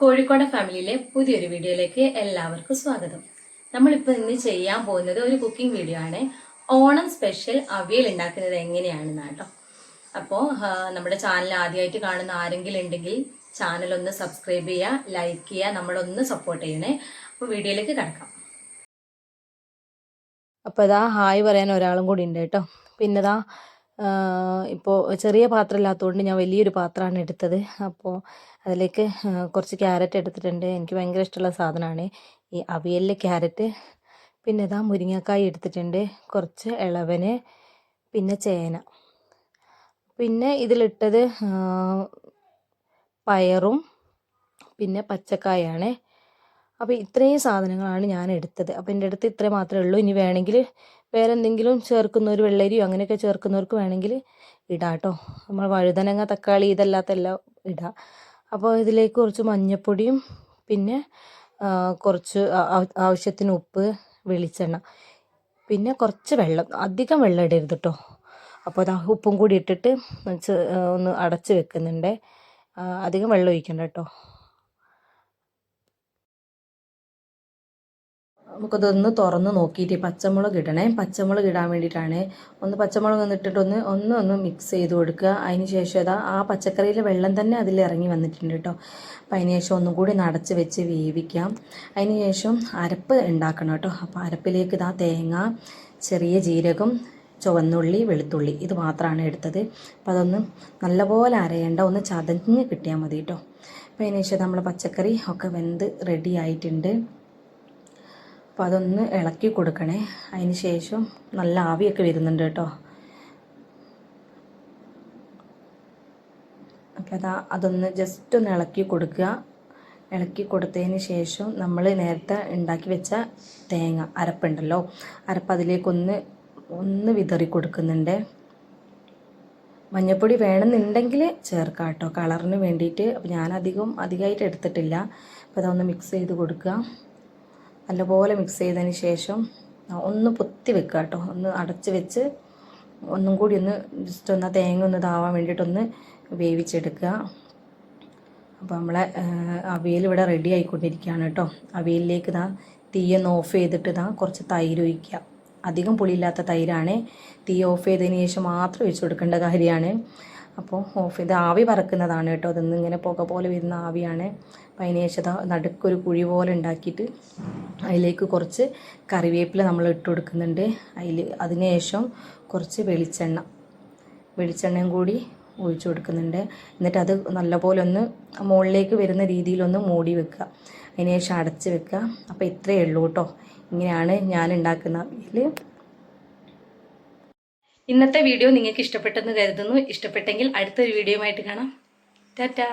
കോഴിക്കോട് ഫാമിലിയിലെ പുതിയൊരു വീഡിയോയിലേക്ക് എല്ലാവർക്കും സ്വാഗതം. നമ്മളിപ്പോൾ ഇന്ന് ചെയ്യാൻ പോകുന്നത് ഒരു കുക്കിംഗ് വീഡിയോ ആണ്. ഓണം സ്പെഷ്യൽ അവിയൽ ഉണ്ടാക്കുന്നത് എങ്ങനെയാണെന്ന് കേട്ടോ. അപ്പോൾ നമ്മുടെ ചാനൽ ആദ്യമായിട്ട് കാണുന്ന ആരെങ്കിലും ഉണ്ടെങ്കിൽ ചാനൽ ഒന്ന് സബ്സ്ക്രൈബ് ചെയ്യുക ലൈക്ക് ചെയ്യുക നമ്മളൊന്ന് സപ്പോർട്ട് ചെയ്യണേ. അപ്പോൾ വീഡിയോയിലേക്ക് കിടക്കാം. അപ്പോൾ ഇതാ ഹായ് പറയാൻ ഒരാളും കൂടി ഉണ്ട് കേട്ടോ. പിന്നെ ഇതാ ഇപ്പോൾ ചെറിയ പാത്രം ഇല്ലാത്തതുകൊണ്ട് ഞാൻ വലിയൊരു പാത്രമാണ് എടുത്തത്. അപ്പോൾ അതിലേക്ക് കുറച്ച് ക്യാരറ്റ് എടുത്തിട്ടുണ്ട്. എനിക്ക് ഭയങ്കര ഇഷ്ടമുള്ള സാധനമാണ്. ഈ അവിയലിലെ ക്യാരറ്റ് പിന്നെ ഇതാ മുരിങ്ങക്കായ് എടുത്തിട്ടുണ്ട്. കുറച്ച് ഇളവന് പിന്നെ ചേന. പിന്നെ ഇതിലിട്ടത് പയറും പിന്നെ പച്ചക്കായാണ്. അപ്പോൾ ഇത്രയും സാധനങ്ങളാണ് ഞാൻ എടുത്തത് അപ്പോൾ എന്റെ അടുത്ത് ഇത്രയും മാത്രമേ ഉള്ളൂ. ഇനി വേണമെങ്കിൽ വേറെ എന്തെങ്കിലും ചേർക്കുന്നവർ വെള്ളരിയോ അങ്ങനെയൊക്കെ ചേർക്കുന്നവർക്ക് വേണമെങ്കിൽ ഇടാം കേട്ടോ നമ്മൾ വഴുതനങ്ങ തക്കാളി ഇതല്ലാത്ത എല്ലാം ഇടാം. അപ്പോൾ ഇതിലേക്ക് കുറച്ച് മഞ്ഞൾപ്പൊടിയും പിന്നെ കുറച്ച് ആവശ്യത്തിന് ഉപ്പ് വെളിച്ചെണ്ണ പിന്നെ കുറച്ച് വെള്ളം. അധികം വെള്ളം ഇടരുത് കേട്ടോ അപ്പോൾ അത് ഉപ്പും കൂടി ഇട്ടിട്ട് ഒന്ന് അടച്ച് വെക്കുന്നുണ്ട്. അധികം വെള്ളം ഒഴിക്കണ്ട കേട്ടോ നമുക്കതൊന്ന് തുറന്ന് നോക്കിയിട്ട് പച്ചമുളക് ഇടണേ. പച്ചമുളക് ഇടാൻ വേണ്ടിയിട്ടാണ് ഒന്ന് പച്ചമുളക് ഒന്നിട്ടിട്ടൊന്ന് ഒന്ന് ഒന്ന് മിക്സ് ചെയ്ത് കൊടുക്കുക. അതിന് ശേഷം ആ പച്ചക്കറിയിലെ വെള്ളം തന്നെ അതിൽ ഇറങ്ങി വന്നിട്ടുണ്ട് കേട്ടോ. അപ്പം അതിന് ശേഷം ഒന്നും കൂടി നടച്ച് വെച്ച് വേവിക്കാം. അതിന് ശേഷം അരപ്പ് ഉണ്ടാക്കണം കേട്ടോ. അപ്പോൾ അരപ്പിലേക്ക് ഇതാ തേങ്ങ ചെറിയ ജീരകം ചുവന്നുള്ളി വെളുത്തുള്ളി ഇത് മാത്രമാണ് എടുത്തത്. അപ്പോൾ അതൊന്ന് നല്ലപോലെ അരയേണ്ട ഒന്ന് ചതഞ്ഞ് കിട്ടിയാൽ മതി കേട്ടോ. അപ്പോൾ അതിന് ശേഷം നമ്മൾ പച്ചക്കറി ഒക്കെ വെന്ത് റെഡി ആയിട്ടുണ്ട്. അപ്പോൾ അതൊന്ന് ഇളക്കി കൊടുക്കണേ. അതിന് ശേഷം നല്ല ആവിയൊക്കെ വരുന്നുണ്ട് കേട്ടോ. അപ്പോൾ അതാ അതൊന്ന് ജസ്റ്റ് ഒന്ന് ഇളക്കി കൊടുക്കുക. ഇളക്കി കൊടുത്തതിന് ശേഷം നമ്മൾ നേരത്തെ ഉണ്ടാക്കി വെച്ച തേങ്ങ അരപ്പുണ്ടല്ലോ. അരപ്പ് അതിലേക്കൊന്ന് ഒന്ന് വിതറി കൊടുക്കുന്നുണ്ട്. മഞ്ഞൾപ്പൊടി വേണമെന്നുണ്ടെങ്കിൽ ചേർക്കാം കേട്ടോ. കളറിന് വേണ്ടിയിട്ട്. അപ്പോൾ ഞാനധികം അധികം അധികമായിട്ട് എടുത്തിട്ടില്ല. അപ്പോൾ അതൊന്ന് മിക്സ് ചെയ്ത് കൊടുക്കുക. നല്ലപോലെ മിക്സ് ചെയ്തതിന് ശേഷം ഒന്ന് പൊത്തി വെക്കുക കേട്ടോ ഒന്ന് അടച്ച് വെച്ച് ഒന്നും കൂടി ഒന്ന് ജസ്റ്റ് ഒന്ന് തേങ്ങ ഒന്ന് ഇതാവാൻ വേണ്ടിയിട്ടൊന്ന് വേവിച്ചെടുക്കുക അപ്പോൾ നമ്മളെ അവിയൽ ഇവിടെ റെഡി ആയിക്കൊണ്ടിരിക്കുകയാണ് കേട്ടോ അവിയലിലേക്ക് ഇതാ തീയൊന്ന് ഓഫ് ചെയ്തിട്ട് ഇതാ കുറച്ച് തൈര് ഒഴിക്കുക അധികം പുളിയില്ലാത്ത തൈരാണ്. തീ ഓഫ് ചെയ്തതിന് ശേഷം മാത്രം ഒഴിച്ചു കൊടുക്കേണ്ട കാര്യമാണ്. അപ്പോൾ ഓഫ് ഇത് ആവി പറക്കുന്നതാണ് കേട്ടോ. അതൊന്നും ഇങ്ങനെ പുക പോലെ വരുന്ന ആവിയാണ്. അപ്പോൾ അതിന് ശേഷം നടുക്കൊരു കുഴി പോലെ ഉണ്ടാക്കിയിട്ട് അതിലേക്ക് കുറച്ച് കറിവേപ്പില നമ്മൾ ഇട്ട് കൊടുക്കുന്നുണ്ട്. അതിൽ അതിന് ശേഷം കുറച്ച് വെളിച്ചെണ്ണ വെളിച്ചെണ്ണയും കൂടി ഒഴിച്ചു കൊടുക്കുന്നുണ്ട്. എന്നിട്ട് അത് നല്ലപോലെ ഒന്ന് മുകളിലേക്ക് വരുന്ന രീതിയിലൊന്ന് മൂടി വെക്കുക. അതിനുശേഷം അടച്ച് വെക്കുക. അപ്പോൾ ഇത്രയേ ഉള്ളൂ കേട്ടോ. ഇങ്ങനെയാണ് ഞാൻ ഉണ്ടാക്കുന്ന അവിയൽ ഇന്നത്തെ വീഡിയോ നിങ്ങൾക്ക് ഇഷ്ടപ്പെട്ടെന്ന് കരുതുന്നു. ഇഷ്ടപ്പെട്ടെങ്കിൽ അടുത്തൊരു വീഡിയോയുമായിട്ട് കാണാം. ടാറ്റാ.